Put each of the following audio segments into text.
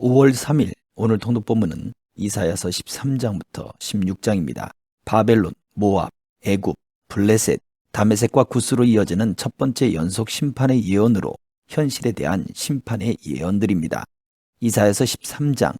5월 3일 오늘 통독 본문은 이사야서 13장부터 16장입니다. 바벨론, 모압, 애굽, 블레셋, 다메섹과 구스로 이어지는 첫 번째 연속 심판의 예언으로 현실에 대한 심판의 예언들입니다. 이사야서 13장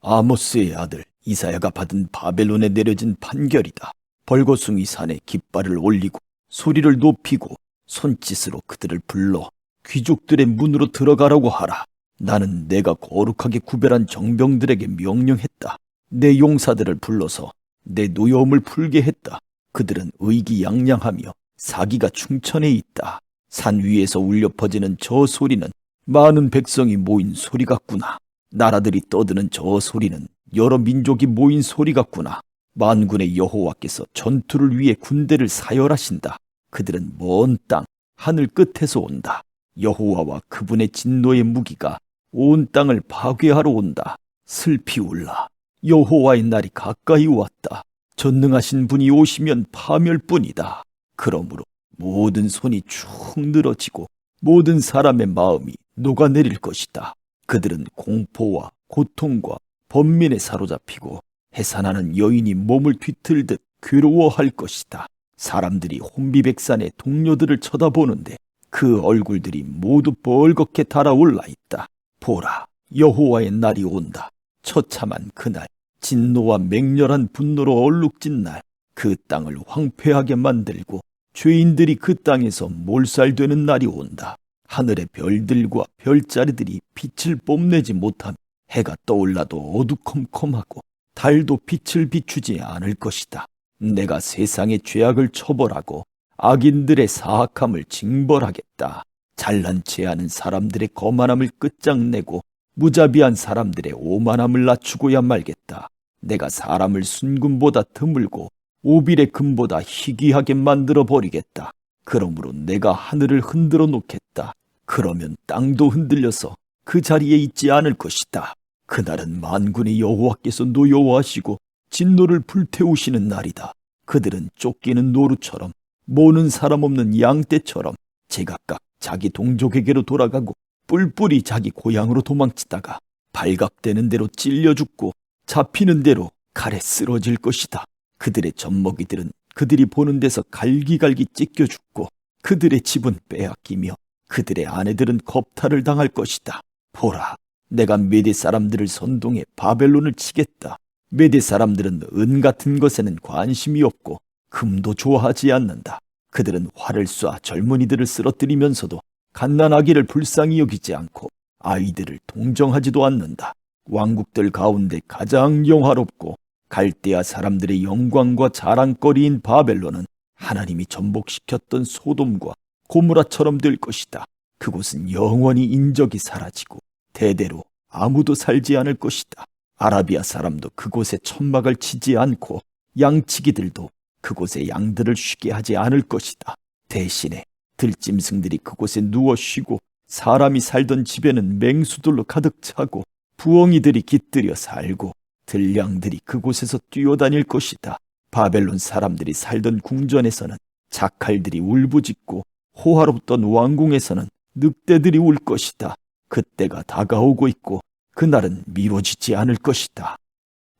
아모스의 아들 이사야가 받은 바벨론에 내려진 판결이다. 벌거숭이 산에 깃발을 올리고 소리를 높이고 손짓으로 그들을 불러 귀족들의 문으로 들어가라고 하라. 나는 내가 거룩하게 구별한 정병들에게 명령했다. 내 용사들을 불러서 내 노여움을 풀게 했다. 그들은 의기양양하며 사기가 충천해 있다. 산 위에서 울려 퍼지는 저 소리는 많은 백성이 모인 소리 같구나. 나라들이 떠드는 저 소리는 여러 민족이 모인 소리 같구나. 만군의 여호와께서 전투를 위해 군대를 사열하신다. 그들은 먼 땅, 하늘 끝에서 온다. 여호와와 그분의 진노의 무기가 온 땅을 파괴하러 온다. 슬피 울라. 여호와의 날이 가까이 왔다. 전능하신 분이 오시면 파멸뿐이다. 그러므로 모든 손이 축 늘어지고 모든 사람의 마음이 녹아내릴 것이다. 그들은 공포와 고통과 번민에 사로잡히고 해산하는 여인이 몸을 뒤틀듯 괴로워할 것이다. 사람들이 혼비백산의 동료들을 쳐다보는데 그 얼굴들이 모두 벌겋게 달아올라 있다. 보라, 여호와의 날이 온다. 처참한 그날, 진노와 맹렬한 분노로 얼룩진 날, 그 땅을 황폐하게 만들고 죄인들이 그 땅에서 몰살되는 날이 온다. 하늘의 별들과 별자리들이 빛을 뽐내지 못하며 해가 떠올라도 어두컴컴하고 달도 빛을 비추지 않을 것이다. 내가 세상의 죄악을 처벌하고 악인들의 사악함을 징벌하겠다. 잘난 체하는 사람들의 거만함을 끝장내고 무자비한 사람들의 오만함을 낮추고야 말겠다. 내가 사람을 순금보다 드물고 오빌의 금보다 희귀하게 만들어 버리겠다. 그러므로 내가 하늘을 흔들어 놓겠다. 그러면 땅도 흔들려서 그 자리에 있지 않을 것이다. 그날은 만군의 여호와께서 노여워하시고 진노를 불태우시는 날이다. 그들은 쫓기는 노루처럼 모는 사람 없는 양떼처럼 제각각 자기 동족에게로 돌아가고 뿔뿔이 자기 고향으로 도망치다가 발각되는 대로 찔려 죽고 잡히는 대로 칼에 쓰러질 것이다. 그들의 젖먹이들은 그들이 보는 데서 갈기갈기 찢겨 죽고 그들의 집은 빼앗기며 그들의 아내들은 겁탈을 당할 것이다. 보라, 내가 메대 사람들을 선동해 바벨론을 치겠다. 메대 사람들은 은 같은 것에는 관심이 없고 금도 좋아하지 않는다. 그들은 활을 쏴 젊은이들을 쓰러뜨리면서도 갓난아기를 불쌍히 여기지 않고 아이들을 동정하지도 않는다. 왕국들 가운데 가장 영화롭고 갈대아 사람들의 영광과 자랑거리인 바벨론은 하나님이 전복시켰던 소돔과 고무라처럼 될 것이다. 그곳은 영원히 인적이 사라지고 대대로 아무도 살지 않을 것이다. 아라비아 사람도 그곳에 천막을 치지 않고 양치기들도 그곳에 양들을 쉬게 하지 않을 것이다. 대신에 들짐승들이 그곳에 누워 쉬고 사람이 살던 집에는 맹수들로 가득 차고 부엉이들이 깃들여 살고 들량들이 그곳에서 뛰어다닐 것이다. 바벨론 사람들이 살던 궁전에서는 자칼들이 울부짖고 호화롭던 왕궁에서는 늑대들이 울 것이다. 그때가 다가오고 있고 그날은 미뤄지지 않을 것이다.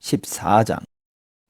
14장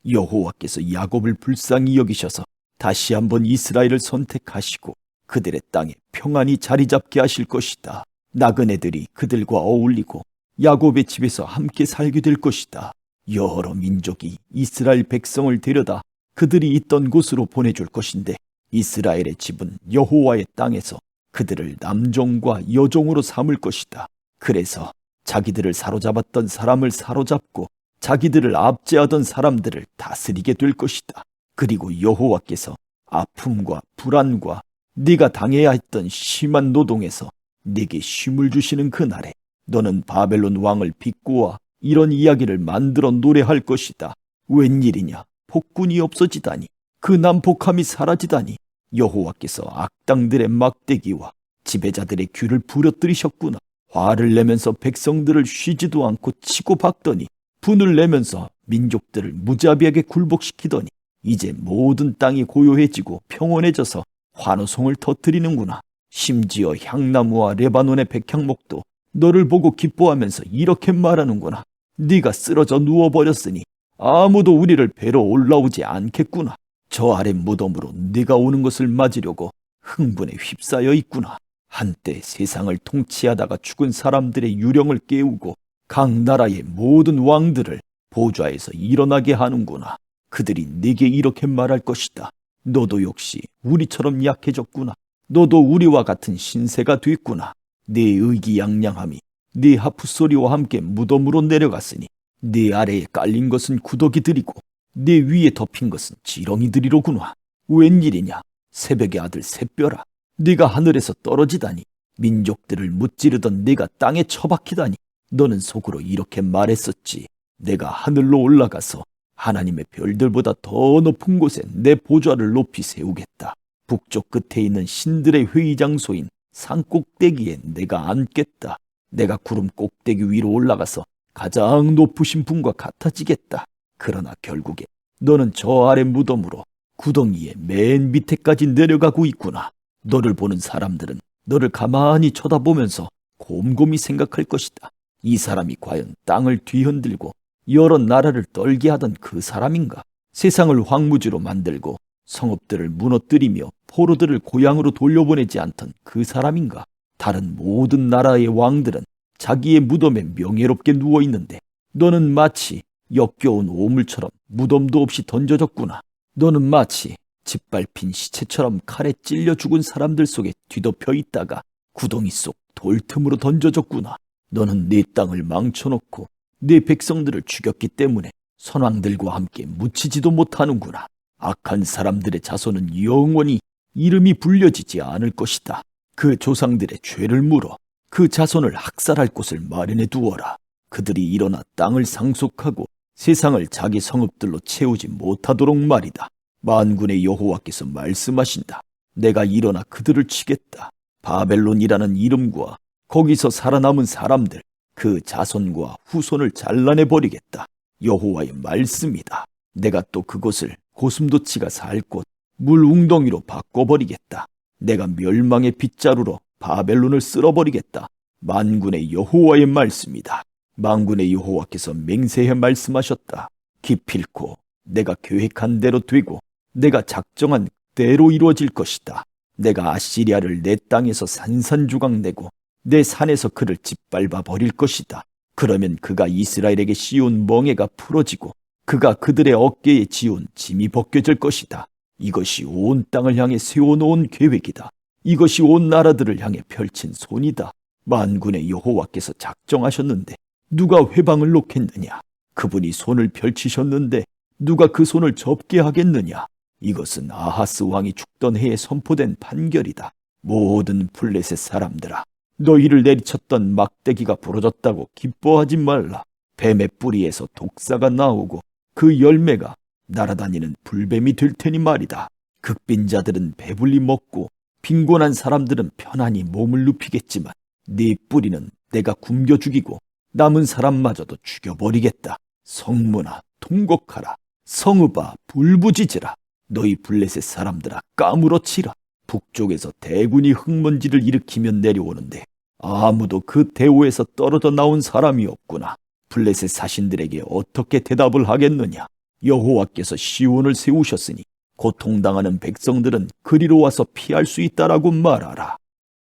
여호와께서 야곱을 불쌍히 여기셔서 다시 한번 이스라엘을 선택하시고 그들의 땅에 평안히 자리 잡게 하실 것이다. 나그네들이 그들과 어울리고 야곱의 집에서 함께 살게 될 것이다. 여러 민족이 이스라엘 백성을 데려다 그들이 있던 곳으로 보내줄 것인데 이스라엘의 집은 여호와의 땅에서 그들을 남종과 여종으로 삼을 것이다. 그래서 자기들을 사로잡았던 사람을 사로잡고 자기들을 압제하던 사람들을 다스리게 될 것이다. 그리고 여호와께서 아픔과 불안과 네가 당해야 했던 심한 노동에서 네게 쉼을 주시는 그날에 너는 바벨론 왕을 비꼬아 이런 이야기를 만들어 노래할 것이다. 웬일이냐? 폭군이 없어지다니. 그 난폭함이 사라지다니. 여호와께서 악당들의 막대기와 지배자들의 귀를 부려뜨리셨구나. 화를 내면서 백성들을 쉬지도 않고 치고 박더니 분을 내면서 민족들을 무자비하게 굴복시키더니 이제 모든 땅이 고요해지고 평온해져서 환호성을 터뜨리는구나. 심지어 향나무와 레바논의 백향목도 너를 보고 기뻐하면서 이렇게 말하는구나. 네가 쓰러져 누워버렸으니 아무도 우리를 뵈러 올라오지 않겠구나. 저 아래 무덤으로 네가 오는 것을 맞으려고 흥분에 휩싸여 있구나. 한때 세상을 통치하다가 죽은 사람들의 유령을 깨우고 각 나라의 모든 왕들을 보좌에서 일어나게 하는구나. 그들이 네게 이렇게 말할 것이다. 너도 역시 우리처럼 약해졌구나. 너도 우리와 같은 신세가 됐구나. 네 의기양양함이 네 하프 소리와 함께 무덤으로 내려갔으니 네 아래에 깔린 것은 구더기들이고 네 위에 덮인 것은 지렁이들이로구나. 웬일이냐? 새벽의 아들 새별아. 네가 하늘에서 떨어지다니 민족들을 무찌르던 네가 땅에 처박히다니 너는 속으로 이렇게 말했었지. 내가 하늘로 올라가서 하나님의 별들보다 더 높은 곳에 내 보좌를 높이 세우겠다. 북쪽 끝에 있는 신들의 회의 장소인 산 꼭대기에 내가 앉겠다. 내가 구름 꼭대기 위로 올라가서 가장 높으신 분과 같아지겠다. 그러나 결국에 너는 저 아래 무덤으로 구덩이의 맨 밑에까지 내려가고 있구나. 너를 보는 사람들은 너를 가만히 쳐다보면서 곰곰이 생각할 것이다. 이 사람이 과연 땅을 뒤흔들고 여러 나라를 떨게 하던 그 사람인가? 세상을 황무지로 만들고 성읍들을 무너뜨리며 포로들을 고향으로 돌려보내지 않던 그 사람인가? 다른 모든 나라의 왕들은 자기의 무덤에 명예롭게 누워 있는데 너는 마치 역겨운 오물처럼 무덤도 없이 던져졌구나. 너는 마치 짓밟힌 시체처럼 칼에 찔려 죽은 사람들 속에 뒤덮여 있다가 구덩이 속 돌틈으로 던져졌구나. 너는 네 땅을 망쳐놓고 네 백성들을 죽였기 때문에 선왕들과 함께 묻히지도 못하는구나. 악한 사람들의 자손은 영원히 이름이 불려지지 않을 것이다. 그 조상들의 죄를 물어 그 자손을 학살할 곳을 마련해 두어라. 그들이 일어나 땅을 상속하고 세상을 자기 성읍들로 채우지 못하도록 말이다. 만군의 여호와께서 말씀하신다. 내가 일어나 그들을 치겠다. 바벨론이라는 이름과 거기서 살아남은 사람들, 그 자손과 후손을 잘라내 버리겠다. 여호와의 말씀이다. 내가 또 그곳을 고슴도치가 살 곳, 물 웅덩이로 바꿔버리겠다. 내가 멸망의 빗자루로 바벨론을 쓸어버리겠다. 만군의 여호와의 말씀이다. 만군의 여호와께서 맹세해 말씀하셨다. 기필코 내가 계획한 대로 되고 내가 작정한 대로 이루어질 것이다. 내가 아시리아를 내 땅에서 산산조각 내고 내 산에서 그를 짓밟아 버릴 것이다. 그러면 그가 이스라엘에게 씌운 멍에가 풀어지고 그가 그들의 어깨에 지운 짐이 벗겨질 것이다. 이것이 온 땅을 향해 세워놓은 계획이다. 이것이 온 나라들을 향해 펼친 손이다. 만군의 여호와께서 작정하셨는데 누가 회방을 놓겠느냐? 그분이 손을 펼치셨는데 누가 그 손을 접게 하겠느냐? 이것은 아하스 왕이 죽던 해에 선포된 판결이다. 모든 블레셋 사람들아, 너희를 내리쳤던 막대기가 부러졌다고 기뻐하지 말라. 뱀의 뿌리에서 독사가 나오고 그 열매가 날아다니는 불뱀이 될 테니 말이다. 극빈자들은 배불리 먹고 빈곤한 사람들은 편안히 몸을 눕히겠지만 네 뿌리는 내가 굶겨 죽이고 남은 사람마저도 죽여버리겠다. 성문아 통곡하라. 성읍아 불부지지라. 너희 블레셋 사람들아 까무러치라. 북쪽에서 대군이 흙먼지를 일으키면 내려오는데 아무도 그 대오에서 떨어져 나온 사람이 없구나. 블레셋 사신들에게 어떻게 대답을 하겠느냐? 여호와께서 시온을 세우셨으니 고통당하는 백성들은 그리로 와서 피할 수 있다라고 말하라.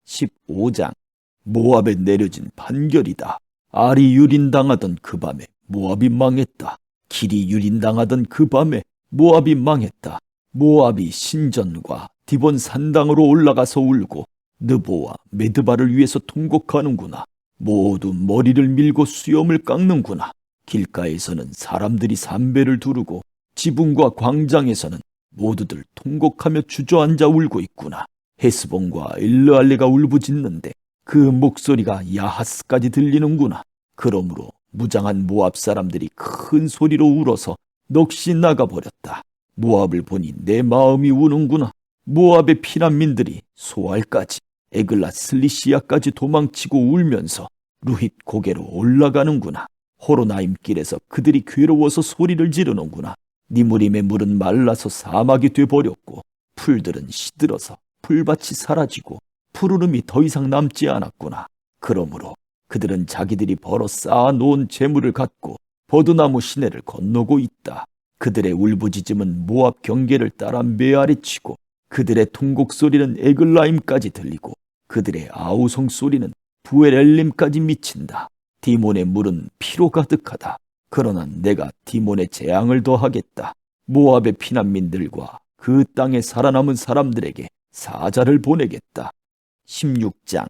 15장 모압에 내려진 판결이다. 알이 유린당하던 그 밤에 모압이 망했다. 길이 유린당하던 그 밤에 모압이 망했다. 모압이 신전과 디본 산당으로 올라가서 울고 느보와 메드바를 위해서 통곡하는구나. 모두 머리를 밀고 수염을 깎는구나. 길가에서는 사람들이 담배를 두르고 지붕과 광장에서는 모두들 통곡하며 주저앉아 울고 있구나. 헤스본과 일르알레가 울부짖는데 그 목소리가 야하스까지 들리는구나. 그러므로 무장한 모압 사람들이 큰 소리로 울어서 넋이 나가버렸다. 모압을 보니 내 마음이 우는구나. 모압의 피난민들이 소알까지 에글라 슬리시아까지 도망치고 울면서 루힛 고개로 올라가는구나. 호로나임 길에서 그들이 괴로워서 소리를 지르는구나. 니무림의 물은 말라서 사막이 돼버렸고 풀들은 시들어서 풀밭이 사라지고 푸르름이 더 이상 남지 않았구나. 그러므로 그들은 자기들이 벌어 쌓아놓은 재물을 갖고 버드나무 시내를 건너고 있다. 그들의 울부짖음은 모압 경계를 따라 메아리치고 그들의 통곡 소리는 에글라임까지 들리고 그들의 아우성 소리는 부엘엘림까지 미친다. 디몬의 물은 피로 가득하다. 그러나 내가 디몬의 재앙을 더하겠다. 모압의 피난민들과 그 땅에 살아남은 사람들에게 사자를 보내겠다. 16장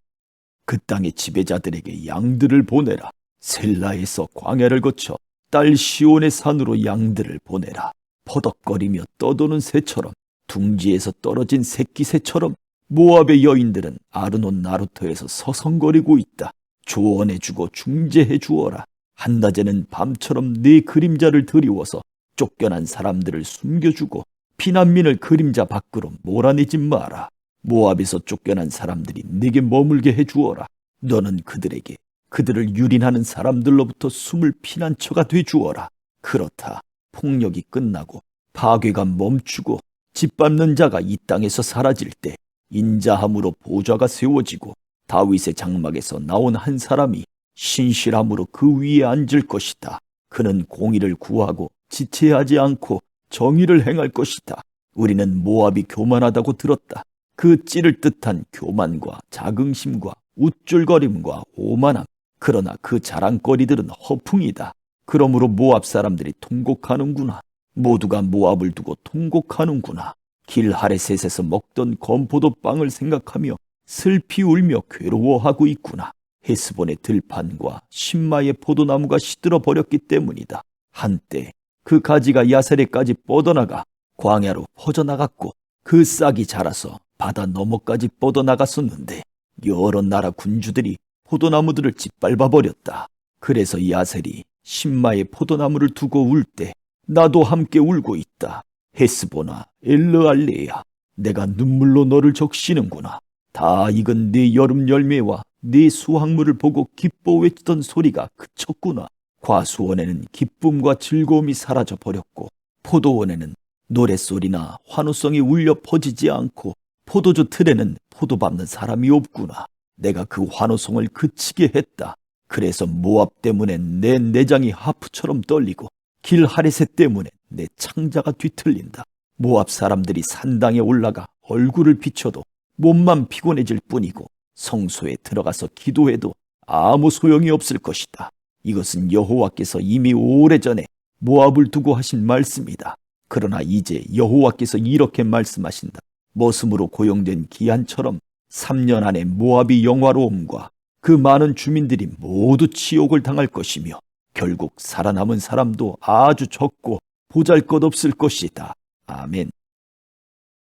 그 땅의 지배자들에게 양들을 보내라. 셀라에서 광야를 거쳐 딸 시온의 산으로 양들을 보내라. 퍼덕거리며 떠도는 새처럼 둥지에서 떨어진 새끼 새처럼 모압의 여인들은 아르논 나루터에서 서성거리고 있다. 조언해주고 중재해 주어라. 한낮에는 밤처럼 네 그림자를 드리워서 쫓겨난 사람들을 숨겨주고 피난민을 그림자 밖으로 몰아내지 마라. 모압에서 쫓겨난 사람들이 내게 머물게 해주어라. 너는 그들에게 그들을 유린하는 사람들로부터 숨을 피난처가 돼주어라. 그렇다. 폭력이 끝나고 파괴가 멈추고 짓밟는 자가 이 땅에서 사라질 때 인자함으로 보좌가 세워지고 다윗의 장막에서 나온 한 사람이 신실함으로 그 위에 앉을 것이다. 그는 공의를 구하고 지체하지 않고 정의를 행할 것이다. 우리는 모압이 교만하다고 들었다. 그 찌를 듯한 교만과 자긍심과 우쭐거림과 오만함. 그러나 그 자랑거리들은 허풍이다. 그러므로 모압 사람들이 통곡하는구나. 모두가 모압을 두고 통곡하는구나. 길 하레셋에서 먹던 건포도 빵을 생각하며 슬피 울며 괴로워하고 있구나. 헤스본의 들판과 신마의 포도나무가 시들어 버렸기 때문이다. 한때 그 가지가 야세레까지 뻗어나가 광야로 퍼져나갔고 그 싹이 자라서 바다 너머까지 뻗어나갔었는데 여러 나라 군주들이 포도나무들을 짓밟아 버렸다. 그래서 야셀이 신마의 포도나무를 두고 울 때 나도 함께 울고 있다. 헤스보나 엘르알레야 내가 눈물로 너를 적시는구나. 다 익은 네 여름 열매와 네 수확물을 보고 기뻐 외치던 소리가 그쳤구나. 과수원에는 기쁨과 즐거움이 사라져 버렸고 포도원에는 노랫소리나 환호성이 울려 퍼지지 않고 포도주 틀에는 포도 밟는 사람이 없구나. 내가 그 환호성을 그치게 했다. 그래서 모압 때문에 내 내장이 하프처럼 떨리고 길 하레셋 때문에 내 창자가 뒤틀린다. 모압 사람들이 산당에 올라가 얼굴을 비춰도 몸만 피곤해질 뿐이고 성소에 들어가서 기도해도 아무 소용이 없을 것이다. 이것은 여호와께서 이미 오래전에 모압을 두고 하신 말씀이다. 그러나 이제 여호와께서 이렇게 말씀하신다. 머슴으로 고용된 기한처럼 3년 안에 모압이 영화로움과 그 많은 주민들이 모두 치욕을 당할 것이며 결국 살아남은 사람도 아주 적고 보잘것없을 것이다. 아멘.